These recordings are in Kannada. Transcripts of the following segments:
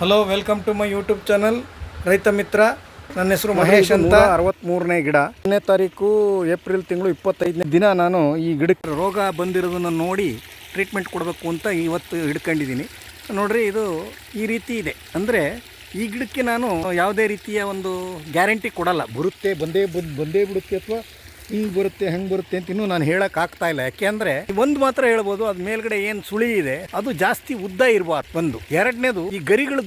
Hello welcome to my YouTube channel Raitha Mitra ನನ್ನ ಹೆಸರು ಮಹೇಶ್ ಅಂತ. ಅರವತ್ತ್ಮೂರನೇ ಗಿಡ. ಒಂದನೇ ತಾರೀಕು ಏಪ್ರಿಲ್ ತಿಂಗಳು ಇಪ್ಪತ್ತೈದನೇ ದಿನ ನಾನು ಈ ಗಿಡಕ್ಕೆ ರೋಗ ಬಂದಿರೋದನ್ನು ನೋಡಿ ಟ್ರೀಟ್ಮೆಂಟ್ ಕೊಡಬೇಕು ಅಂತ ಇವತ್ತು ಹಿಡ್ಕೊಂಡಿದ್ದೀನಿ. ನೋಡ್ರಿ ಇದು ಈ ರೀತಿ ಇದೆ. ಅಂದರೆ ಈ ಗಿಡಕ್ಕೆ ನಾನು ಯಾವುದೇ ರೀತಿಯ ಒಂದು ಗ್ಯಾರಂಟಿ ಕೊಡಲ್ಲ. ಬರುತ್ತೆ ಬಂದೇ ಬಂದು ಬಂದೇ ಬಿಡುತ್ತೆ ಅಥವಾ ಹಿಂಗೆ ಬರುತ್ತೆ, ಹೆಂಗೆ ಬರುತ್ತೆ ಅಂತ ಇನ್ನೂ ನಾನು ಹೇಳಕ್ ಆಗ್ತಾ ಇಲ್ಲ. ಯಾಕೆಂದ್ರೆ ಒಂದು ಮಾತ್ರ ಹೇಳ್ಬೋದು, ಅದ್ ಮೇಲ್ಗಡೆ ಏನು ಸುಳಿ ಇದೆ, ಅದು ಜಾಸ್ತಿ ಉದ್ದ ಇರಬಾರ್ದು ಒಂದು. ಎರಡನೇದು, ಈ ಗರಿಗಳು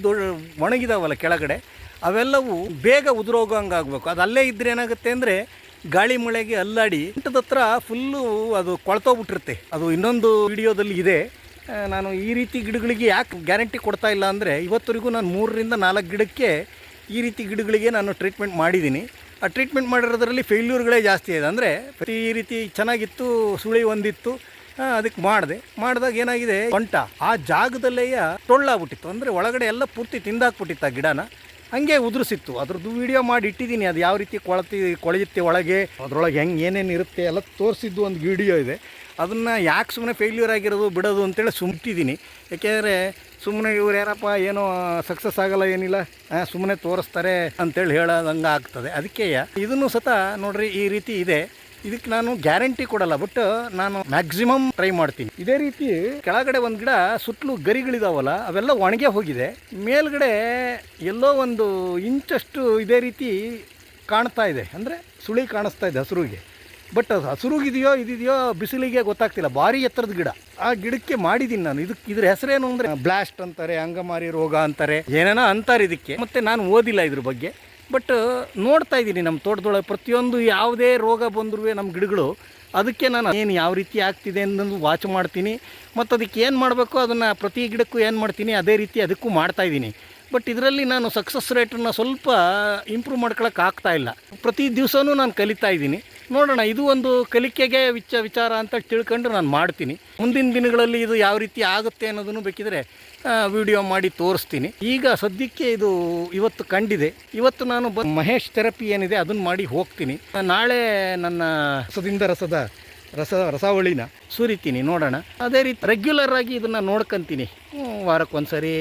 ಒಣಗಿದಾವಲ್ಲ ಕೆಳಗಡೆ, ಅವೆಲ್ಲವೂ ಬೇಗ ಉದುರೋಗಂಗಾಗಬೇಕು. ಅದು ಅಲ್ಲೇ ಇದ್ರೆ ಏನಾಗುತ್ತೆ ಅಂದರೆ ಗಾಳಿ ಮಳೆಗೆ ಅಲ್ಲಾಡಿ ಇಂಟದ ಹತ್ರ ಫುಲ್ಲು ಅದು ಕೊಳ್ತೋಗ್ಬಿಟ್ಟಿರುತ್ತೆ. ಅದು ಇನ್ನೊಂದು ವಿಡಿಯೋದಲ್ಲಿ ಇದೆ. ನಾನು ಈ ರೀತಿ ಗಿಡಗಳಿಗೆ ಯಾಕೆ ಗ್ಯಾರಂಟಿ ಕೊಡ್ತಾ ಇಲ್ಲ ಅಂದರೆ ಇವತ್ತವರೆಗೂ ನಾನು ಮೂರರಿಂದ ನಾಲ್ಕು ಗಿಡಕ್ಕೆ ಈ ರೀತಿ ಗಿಡಗಳಿಗೆ ನಾನು ಟ್ರೀಟ್ಮೆಂಟ್ ಮಾಡಿದ್ದೀನಿ. ಆ ಟ್ರೀಟ್ಮೆಂಟ್ ಮಾಡಿರೋದ್ರಲ್ಲಿ ಫೇಲ್ಯೂರ್ಗಳೇ ಜಾಸ್ತಿ ಇದೆ. ಅಂದರೆ ಪ್ರತಿ ರೀತಿ ಚೆನ್ನಾಗಿತ್ತು, ಸುಳಿ ಒಂದಿತ್ತು ಅದಕ್ಕೆ ಮಾಡಿದೆ. ಮಾಡಿದಾಗ ಏನಾಗಿದೆ ಹೊಂಟ ಆ ಜಾಗದಲ್ಲೇ ಟೊಳ್ಳಾಗ್ಬಿಟ್ಟಿತ್ತು. ಅಂದರೆ ಒಳಗಡೆ ಎಲ್ಲ ಪೂರ್ತಿ ತಿಂದಾಕ್ಬಿಟ್ಟಿತ್ತು ಆ ಗಿಡನ. ಹಂಗೆ ಉದುರಿಸಿತ್ತು. ಅದ್ರದ್ದು ವಿಡಿಯೋ ಮಾಡಿ ಇಟ್ಟಿದ್ದೀನಿ. ಅದು ಯಾವ ರೀತಿ ಕೊಳತಿ, ಕೊಳೆಯುತ್ತೆ ಒಳಗೆ, ಅದರೊಳಗೆ ಹೆಂಗೆ ಏನೇನು ಇರುತ್ತೆ ಎಲ್ಲ ತೋರಿಸಿದ್ದು ಒಂದು ವಿಡಿಯೋ ಇದೆ. ಅದನ್ನು ಯಾಕೆ ಸುಮ್ಮನೆ ಫೇಲ್ಯೂರ್ ಆಗಿರೋದು, ಬಿಡೋದು ಅಂತೇಳಿ ಸುಮ್ತಿದ್ದೀನಿ ಯಾಕೆಂದರೆ ಸುಮ್ಮನೆ ಇವ್ರು ಯಾರಪ್ಪ, ಏನೋ ಸಕ್ಸಸ್ ಆಗಲ್ಲ, ಏನಿಲ್ಲ ಸುಮ್ಮನೆ ತೋರಿಸ್ತಾರೆ ಅಂತೇಳಿ ಹೇಳೋದಂಗೆ ಆಗ್ತದೆ. ಅದಕ್ಕೆ ಇದನ್ನು ಸತ ನೋಡ್ರಿ, ಈ ರೀತಿ ಇದೆ. ಇದಕ್ಕೆ ನಾನು ಗ್ಯಾರಂಟಿ ಕೊಡಲ್ಲ, ಬಟ್ ನಾನು ಮ್ಯಾಕ್ಸಿಮಮ್ ಟ್ರೈ ಮಾಡ್ತೀನಿ. ಇದೇ ರೀತಿ ಕೆಳಗಡೆ ಒಂದು ಗಿಡ, ಸುತ್ತಲೂ ಗರಿಗಳಿದಾವಲ್ಲ, ಅವೆಲ್ಲ ಒಣಗೆ ಹೋಗಿದೆ. ಮೇಲ್ಗಡೆ ಎಲ್ಲೋ ಒಂದು ಇಂಚಷ್ಟು ಇದೇ ರೀತಿ ಕಾಣ್ತಾ ಇದೆ. ಅಂದರೆ ಸುಳಿ ಕಾಣಿಸ್ತಾ ಇದೆ ಹಸುರುಗೆ. ಬಟ್ ಅದು ಹಸುರುಗಿದೆಯೋ ಇದಿದೆಯೋ ಬಿಸಿಲಿಗೆ ಗೊತ್ತಾಗ್ತಿಲ್ಲ. ಭಾರಿ ಎತ್ತರದ ಗಿಡ. ಆ ಗಿಡಕ್ಕೆ ಮಾಡಿದ್ದೀನಿ ನಾನು. ಇದಕ್ಕೆ ಇದ್ರ ಹೆಸರೇನು ಅಂದರೆ ಬ್ಲಾಸ್ಟ್ ಅಂತಾರೆ, ಅಂಗಮಾರಿ ರೋಗ ಅಂತಾರೆ, ಏನೇನೋ ಅಂತಾರೆ ಇದಕ್ಕೆ. ಮತ್ತು ನಾನು ಓದಿಲ್ಲ ಇದ್ರ ಬಗ್ಗೆ. ಬಟ್ ನೋಡ್ತಾ ಇದ್ದೀನಿ ನಮ್ಮ ತೋಟದೊಳಗೆ ಪ್ರತಿಯೊಂದು ಯಾವುದೇ ರೋಗ ಬಂದರೂ ನಮ್ಮ ಗಿಡಗಳು. ಅದಕ್ಕೆ ನಾನು ಏನು ಯಾವ ರೀತಿ ಆಗ್ತಿದೆ ಅನ್ನೋದು ವಾಚ್ ಮಾಡ್ತೀನಿ. ಮತ್ತು ಅದಕ್ಕೆ ಏನು ಮಾಡಬೇಕು ಅದನ್ನು ಪ್ರತಿ ಗಿಡಕ್ಕೂ ಏನು ಮಾಡ್ತೀನಿ, ಅದೇ ರೀತಿ ಅದಕ್ಕೂ ಮಾಡ್ತಾ ಇದ್ದೀನಿ. ಬಟ್ ಇದರಲ್ಲಿ ನಾನು ಸಕ್ಸಸ್ ರೇಟನ್ನು ಸ್ವಲ್ಪ ಇಂಪ್ರೂವ್ ಮಾಡ್ಕೊಳಕ್ಕೆ ಆಗ್ತಾ ಇಲ್ಲ. ಪ್ರತಿ ದಿವಸವೂ ನಾನು ಕಲಿತಾ ಇದ್ದೀನಿ. ನೋಡೋಣ, ಇದು ಒಂದು ಕಲಿಕೆಗೆ ವಿಚ, ವಿಚಾರ ಅಂತ ತಿಳ್ಕೊಂಡು ನಾನು ಮಾಡ್ತೀನಿ. ಮುಂದಿನ ದಿನಗಳಲ್ಲಿ ಇದು ಯಾವ ರೀತಿ ಆಗುತ್ತೆ ಅನ್ನೋದನ್ನು ಬೇಕಿದ್ರೆ ವಿಡಿಯೋ ಮಾಡಿ ತೋರಿಸ್ತೀನಿ. ಈಗ ಸದ್ಯಕ್ಕೆ ಇದು ಇವತ್ತು ಕಂಡಿದೆ. ಇವತ್ತು ನಾನು ಬ ಮಹೇಶ್ ಥೆರಪಿ ಏನಿದೆ ಅದನ್ನು ಮಾಡಿ ಹೋಗ್ತೀನಿ. ನಾಳೆ ನನ್ನ ರಸದಿಂದ ರಸದ ರಸ, ರಸಾವಳಿನ ಸುರಿತೀನಿ, ನೋಡೋಣ. ಅದೇ ರೀತಿ ರೆಗ್ಯುಲರ್ ಆಗಿ ಇದನ್ನು ನೋಡ್ಕೊಂತೀನಿ. ವಾರಕ್ಕೊಂದ್ಸರಿ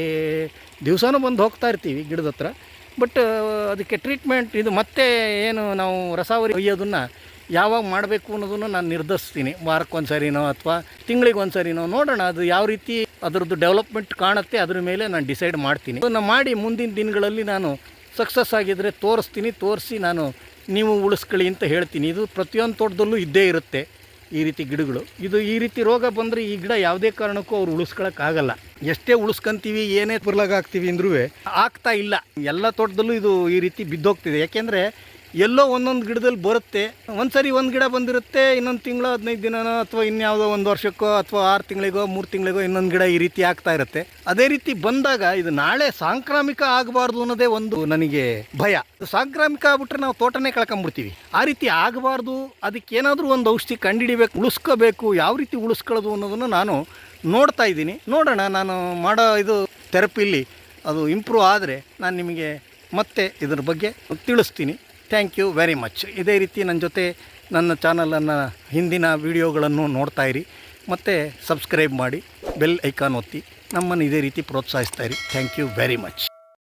ದಿವಸನೂ ಬಂದು ಹೋಗ್ತಾ ಇರ್ತೀವಿ ಗಿಡದ ಹತ್ರ. ಬಟ್ ಅದಕ್ಕೆ ಟ್ರೀಟ್ಮೆಂಟ್ ಇದು ಮತ್ತೆ ಏನು ನಾವು ರಸಾವರಿ ಒಯ್ಯೋದನ್ನು ಯಾವಾಗ ಮಾಡಬೇಕು ಅನ್ನೋದನ್ನು ನಾನು ನಿರ್ಧರಿಸ್ತೀನಿ. ವಾರಕ್ಕೊಂದು ಸರಿನೋ ಅಥವಾ ತಿಂಗಳಿಗೆ ಒಂದು ಸರಿನೋ ನೋಡೋಣ, ಅದು ಯಾವ ರೀತಿ ಅದರದ್ದು ಡೆವಲಪ್ಮೆಂಟ್ ಕಾಣುತ್ತೆ ಅದ್ರ ಮೇಲೆ ನಾನು ಡಿಸೈಡ್ ಮಾಡ್ತೀನಿ. ಅದನ್ನು ಮಾಡಿ ಮುಂದಿನ ದಿನಗಳಲ್ಲಿ ನಾನು ಸಕ್ಸಸ್ ಆಗಿದ್ದರೆ ತೋರಿಸ್ತೀನಿ, ತೋರಿಸಿ ನಾನು ನೀವು ಉಳಿಸ್ಕೊಳ್ಳಿ ಅಂತ ಹೇಳ್ತೀನಿ. ಇದು ಪ್ರತಿಯೊಂದು ತೋಟದಲ್ಲೂ ಇದ್ದೇ ಇರುತ್ತೆ. ಈ ರೀತಿ ಗಿಡಗಳು. ಇದು ಈ ರೀತಿ ರೋಗ ಬಂದರೆ ಈ ಗಿಡ ಯಾವುದೇ ಕಾರಣಕ್ಕೂ ಅವ್ರು ಉಳಿಸ್ಕೊಳಕ್ಕಾಗಲ್ಲ. ಎಷ್ಟೇ ಉಳಿಸ್ಕೊಂತೀವಿ, ಏನೇ ಪುರ್ಲಾಗ ಹಾಕ್ತೀವಿ ಅಂದ್ರೂ ಆಗ್ತಾ ಇಲ್ಲ. ಎಲ್ಲ ತೋಟದಲ್ಲೂ ಇದು ಈ ರೀತಿ ಬಿದ್ದೋಗ್ತಿದೆ. ಯಾಕೆಂದರೆ ಎಲ್ಲೋ ಒಂದೊಂದು ಗಿಡದಲ್ಲಿ ಬರುತ್ತೆ. ಒಂದು ಸರಿ ಒಂದು ಗಿಡ ಬಂದಿರುತ್ತೆ, ಇನ್ನೊಂದು ತಿಂಗಳು, ಹದಿನೈದು ದಿನನೋ ಅಥವಾ ಇನ್ಯಾವುದೋ ಒಂದು ವರ್ಷಕ್ಕೋ ಅಥವಾ ಆರು ತಿಂಗಳಿಗೋ, ಮೂರು ತಿಂಗಳಿಗೋ ಇನ್ನೊಂದು ಗಿಡ ಈ ರೀತಿ ಆಗ್ತಾ ಇರುತ್ತೆ. ಅದೇ ರೀತಿ ಬಂದಾಗ ಇದು ನಾಳೆ ಸಾಂಕ್ರಾಮಿಕ ಆಗಬಾರ್ದು ಅನ್ನೋದೇ ಒಂದು ನನಗೆ ಭಯ. ಸಾಂಕ್ರಾಮಿಕ ಆಗ್ಬಿಟ್ರೆ ನಾವು ತೋಟನೇ ಕಳ್ಕೊಂಡ್ಬಿಡ್ತೀವಿ ಆ ರೀತಿ ಆಗಬಾರ್ದು, ಅದಕ್ಕೆ ಏನಾದರೂ ಒಂದು ಔಷಧಿ ಕಂಡುಹಿಡಿಬೇಕು ಉಳಿಸ್ಕೋಬೇಕು, ಯಾವ ರೀತಿ ಉಳಿಸ್ಕೊಳ್ಳೋದು ಅನ್ನೋದನ್ನು ನಾನು ನೋಡ್ತಾ ಇದ್ದೀನಿ. ನೋಡೋಣ, ನಾನು ಮಾಡೋ ಇದು ಥೆರಪಿಲಿ ಅದು ಇಂಪ್ರೂವ್ ಆದರೆ ನಾನು ನಿಮಗೆ ಮತ್ತೆ ಇದ್ರ ಬಗ್ಗೆ ತಿಳಿಸ್ತೀನಿ. ಥ್ಯಾಂಕ್ ಯು ವೆರಿ ಮಚ್ ಇದೇ ರೀತಿ ನನ್ನ ಜೊತೆ ನನ್ನ ಚಾನಲನ್ನು ಹಿಂದಿನ ವಿಡಿಯೋಗಳನ್ನು ನೋಡ್ತಾ ಇರಿ. ಮತ್ತು ಸಬ್ಸ್ಕ್ರೈಬ್ ಮಾಡಿ ಬೆಲ್ ಐಕಾನ್ ಒತ್ತಿ. ನಮ್ಮನ್ನು ಇದೇ ರೀತಿ ಪ್ರೋತ್ಸಾಹಿಸ್ತಾ ಇರಿ. Thank you very much